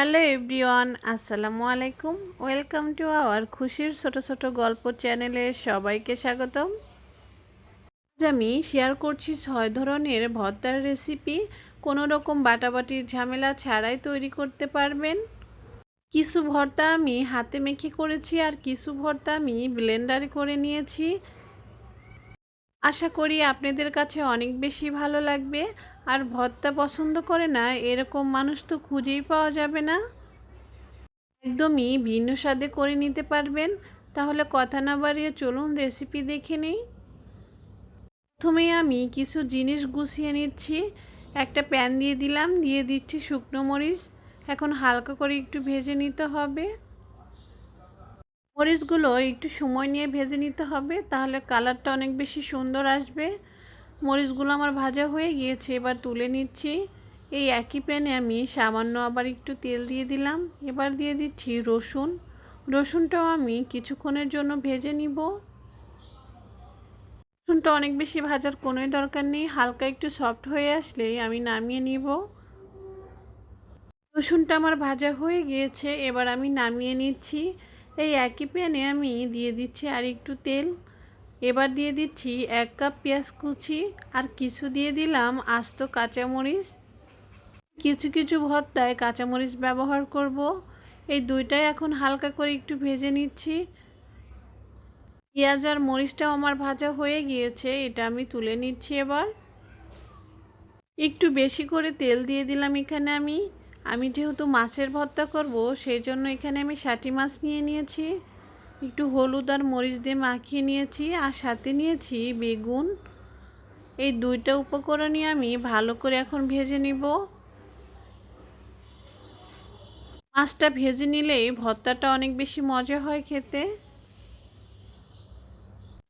Hello everyone, আসসালামু আলাইকুম। Welcome to our খুশির ছোট ছোট গল্প চ্যানেলে সবাইকে স্বাগতম। আজ আমি শেয়ার করছি ছয় ধরনের ভর্তার রেসিপি। কোনো রকম বাটাবাটির ঝামেলা ছাড়াই তৈরি করতে পারবেন। কিছু ভর্তা আমি হাতে মেখে করেছি আর কিছু ভর্তা আমি ব্লেন্ডারে করে নিয়েছি। আশা করি আপনাদের কাছে অনেক বেশি ভালো লাগবে। আর ভর্তা পছন্দ করে না, এরকম মানুষ তো খুঁজেই পাওয়া যাবে না। একদমই ভিন্ন স্বাদে করে নিতে পারবেন। তাহলে কথা না বাড়িয়ে চলুন রেসিপি দেখে নিই। প্রথমে আমি কিছু জিনিস গুছিয়ে নিচ্ছি। একটা প্যান দিয়ে দিলাম, দিয়ে দিচ্ছি শুকনো মরিচ। এখন হালকা করে একটু ভেজে নিতে হবে। মরিচগুলো একটু সময় নিয়ে ভেজে নিতে হবে, তাহলে কালারটা অনেক বেশি সুন্দর আসবে। মরিচগুলো আমার ভাজা হয়ে গিয়েছে, এবার তুলে নিচ্ছি। এই একই প্যানে আমি সামান্য আবার একটু তেল দিয়ে দিলাম। এবার দিয়ে দিচ্ছি রসুন। রসুনটাও আমি কিছুক্ষণের জন্য ভেজে নিব। রসুনটা অনেক বেশি ভাজার কোনোই দরকার নেই, হালকা একটু সফট হয়ে আসলে আমি নামিয়ে নিব। রসুনটা আমার ভাজা হয়ে গিয়েছে, এবার আমি নামিয়ে নিচ্ছি। এই একই প্যানে আমি দিয়ে দিচ্ছি আর একটু তেল। এবার দিয়ে দিচ্ছি এক কাপ পেঁয়াজ কুচি, আর কিছু দিয়ে দিলাম আস্ত কাঁচামরিচ। কিছু কিছু ভর্তায় কাঁচামরিচ ব্যবহার করব। এই দুইটাই এখন হালকা করে একটু ভেজে নিচ্ছি। পেঁয়াজ আর মরিচটাও আমার ভাজা হয়ে গিয়েছে, এটা আমি তুলে নিচ্ছি এবার। একটু বেশি করে তেল দিয়ে দিলাম এখানে আমি। আমি যেহেতু মাছের ভর্তা করব, সেই জন্য এখানে আমি ষাটি মাছ নিয়ে নিয়েছি। একটু হলুদ আর মরিচ দিয়ে মাখিয়ে নিয়েছি আর সাথে নিয়েছি বেগুন। এই দুইটা উপকরণই আমি ভালো করে এখন ভেজে নিব। মাছটা ভেজে নিলেই ভর্তাটা অনেক বেশি মজা হয় খেতে।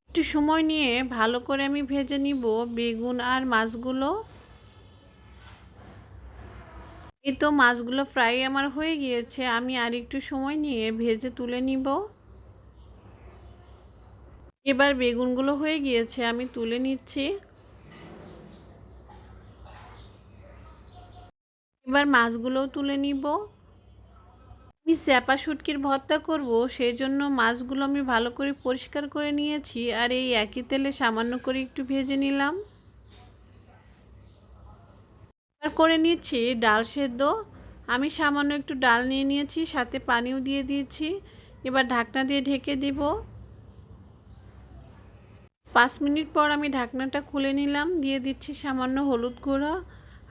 একটু সময় নিয়ে ভালো করে আমি ভেজে নিব বেগুন আর মাছগুলো। এই তো মাছগুলো ফ্রাই আমার হয়ে গিয়েছে, আমি আর একটু সময় নিয়ে ভেজে তুলে নিব। এবার বেগুনগুলো হয়ে গিয়েছে, আমি তুলে নিচ্ছি। এবার মাছগুলোও তুলে নিব। আমি চ্যাপা শুটকির ভর্তা করব, সেই জন্য মাছগুলো আমি ভালো করে পরিষ্কার করে নিয়েছি, আর এই একই তেলে সামান্য করে একটু ভেজে নিলাম। এবার করে নিচ্ছি ডাল সেদ্ধ। আমি সামান্য একটু ডাল নিয়ে নিয়েছি, সাথে পানিও দিয়ে দিয়েছি। এবার ঢাকনা দিয়ে ঢেকে দিব। পাঁচ মিনিট পর আমি ঢাকনাটা খুলে নিলাম, দিয়ে দিচ্ছি সামান্য হলুদ গুঁড়ো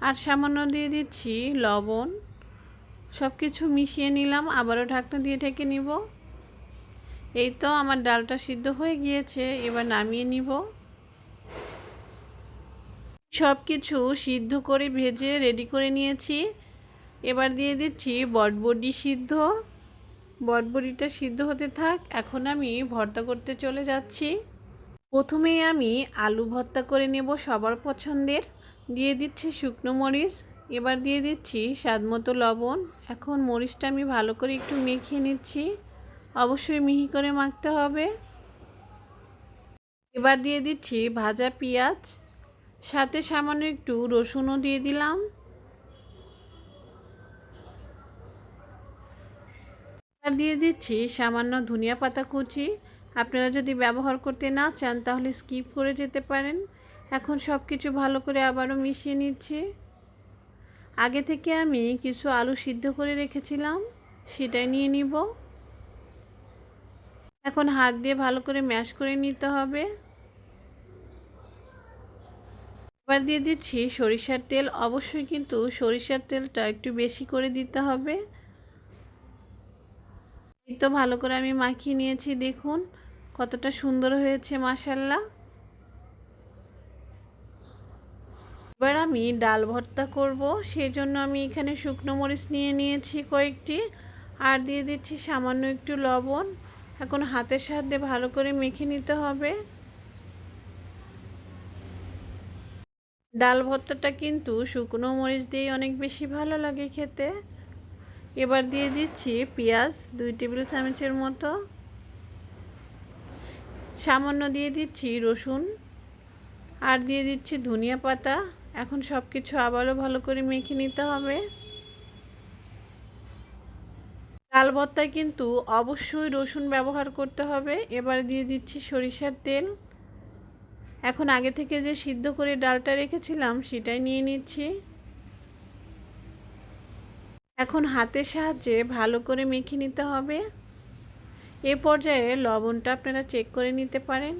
আর সামান্য দিয়ে দিচ্ছি লবণ। সব কিছু মিশিয়ে নিলাম, আবারও ঢাকনা দিয়ে ঢেকে নিব। এই তো আমার ডালটা সিদ্ধ হয়ে গিয়েছে, এবার নামিয়ে নিব। সব কিছু সিদ্ধ করে ভেজে রেডি করে নিয়েছি। এবার দিয়ে দিচ্ছি বটবডি সিদ্ধ। বটবডিটা সিদ্ধ হতে থাক, এখন আমি ভর্তা করতে চলে যাচ্ছি। প্রথমেই আমি আলু ভর্তা করে নেব সবার পছন্দের। দিয়ে দিচ্ছি শুকনো মরিচ, এবার দিয়ে দিচ্ছি স্বাদ মতো লবণ। এখন মরিচটা আমি ভালো করে একটু মেখে নিচ্ছি। অবশ্যই মিহি করে মাখতে হবে। এবার দিয়ে দিচ্ছি ভাজা পেঁয়াজ, সাথে সামান্য একটু রসুনও দিয়ে দিলাম। দিয়ে দিচ্ছি সামান্য ধনিয়া পাতা কুচি আপনারা যদি ব্যবহার করতে না চান, তাহলে স্কিপ করে যেতে পারেন। এখন সব কিছু ভালো করে আবারও মিশিয়ে নিচ্ছি। আগে থেকে আমি কিছু আলু সিদ্ধ করে রেখেছিলাম, সেটাই নিয়ে নিব। এখন হাত দিয়ে ভালো করে ম্যাশ করে নিতে হবে। এবার দিয়ে দিচ্ছি সরিষার তেল। অবশ্যই কিন্তু সরিষার তেলটা একটু বেশি করে দিতে হবে। তো ভালো করে আমি মাখিয়ে নিয়েছি, দেখুন। কতটা সুন্দর হয়েছে মাসাল্লাহ এবার আমি ডাল ভর্তা করব সেই জন্য আমি এখানে শুকনো মরিচ নিয়ে নিয়েছি কয়েকটি, আর দিয়ে দিচ্ছি সামান্য একটু লবণ। এখন হাতের সাহায্যে ভালো করে মেখে নিতে হবে। ডাল ভর্তাটা কিন্তু শুকনো মরিচ দিয়ে অনেক বেশি ভালো লাগে খেতে। এবার দিয়ে দিচ্ছি পেঁয়াজ, দুই টেবিল চামচের মতো। সামান্য দিয়ে দিচ্ছি রসুন, আর দিয়ে দিচ্ছি ধনিয়া পাতা। এখন সব কিছু আবারও ভালো করে মেখে নিতে হবে। ডাল ভর্তায় কিন্তু অবশ্যই রসুন ব্যবহার করতে হবে। এবার দিয়ে দিচ্ছি সরিষার তেল। এখন আগে থেকে যে সিদ্ধ করে ডালটা রেখেছিলাম, সেটাই নিয়ে নিচ্ছি। এখন হাতের সাহায্যে ভালো করে মেখে নিতে হবে। এ পর্যায়ে লবণটা আপনারা চেক করে নিতে পারেন।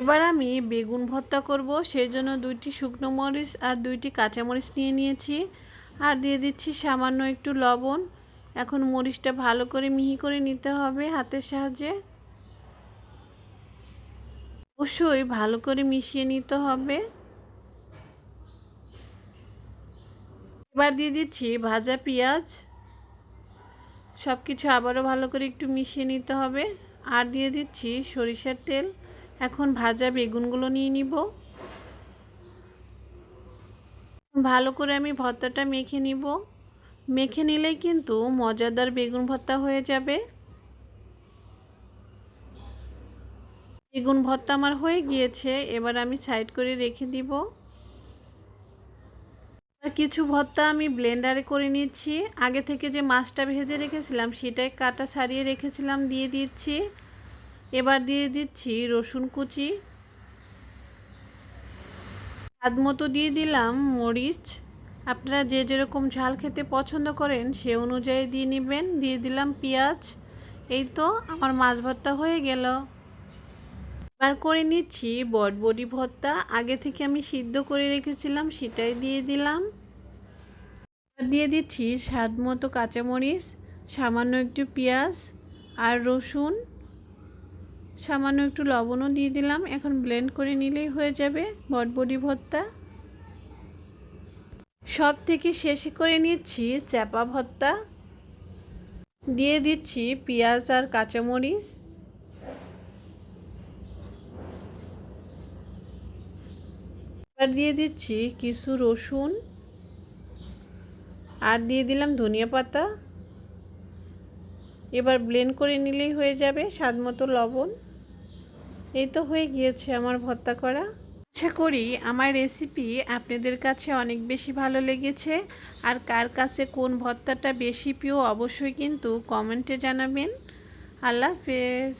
এবার আমি বেগুন ভর্তা করব সেই জন্য দুইটি শুকনো মরিচ আর দুইটি কাঁচামরিচ নিয়ে নিয়েছি। আর দিয়ে দিচ্ছি সামান্য একটু লবণ। এখন মরিচটা ভালো করে মিহি করে নিতে হবে হাতের সাহায্যে। অবশ্যই ভালো করে মিশিয়ে নিতে হবে। এবার দিয়ে দিচ্ছি ভাজা পেঁয়াজ। সব কিছু আবারও ভালো করে একটু মিশিয়ে নিতে হবে। আর দিয়ে দিচ্ছি সরিষার তেল। এখন ভাজা বেগুনগুলো নিয়ে নিব। ভালো করে আমি ভর্তাটা মেখে নিব। মেখে নিলেই কিন্তু মজাদার বেগুন ভর্তা হয়ে যাবে। বেগুন ভর্তা আমার হয়ে গিয়েছে। এবার আমি সাইড করে রেখে দিব। কিছু ভর্তা আমি ব্লেন্ডারে করে নিচ্ছি। আগে থেকে যে মাছটা ভেজে রেখেছিলাম, সেটাই কাটা ছাড়িয়ে রেখেছিলাম, দিয়ে দিচ্ছি। এবার দিয়ে দিচ্ছি রসুন কুচি। স্বাদ মতো দিয়ে দিলাম মরিচ। আপনারা যে যেরকম ঝাল খেতে পছন্দ করেন, সে অনুযায়ী দিয়ে নেবেন। দিয়ে দিলাম পেঁয়াজ। এই তো আমার মাছ ভর্তা হয়ে গেল। এবার করে নিচ্ছি বটবডি ভর্তা। আগে থেকে আমি সিদ্ধ করে রেখেছিলাম, সেটাই দিয়ে দিলাম। দিয়ে দিচ্ছি স্বাদ মতো কাঁচামরিচ, সামান্য একটু পেঁয়াজ আর রসুন। সামান্য একটু লবণও দিয়ে দিলাম, এখন ব্লেন্ড করে নিলেই হয়ে যাবে বটবডি ভর্তা। সব থেকে শেষে করে নিচ্ছি চাপা ভর্তা। দিয়ে দিচ্ছি পেঁয়াজ আর কাঁচামরিচ। এবার দিয়ে দিচ্ছি কিছু রসুন। আর দিয়ে দিলাম ধনিয়া পাতা। এবার ব্লেন্ড করে নিলেই হয়ে যাবে স্বাদ মতো লবণ। এই তো হয়ে গিয়েছে আমার ভর্তা করা। আশা করি আমার রেসিপি আপনাদের কাছে অনেক বেশি ভালো লেগেছে। আর কার কাছে কোন ভর্তাটা বেশি প্রিয় অবশ্যই কিন্তু কমেন্টে জানাবেন। আল্লাহ হাফেজ।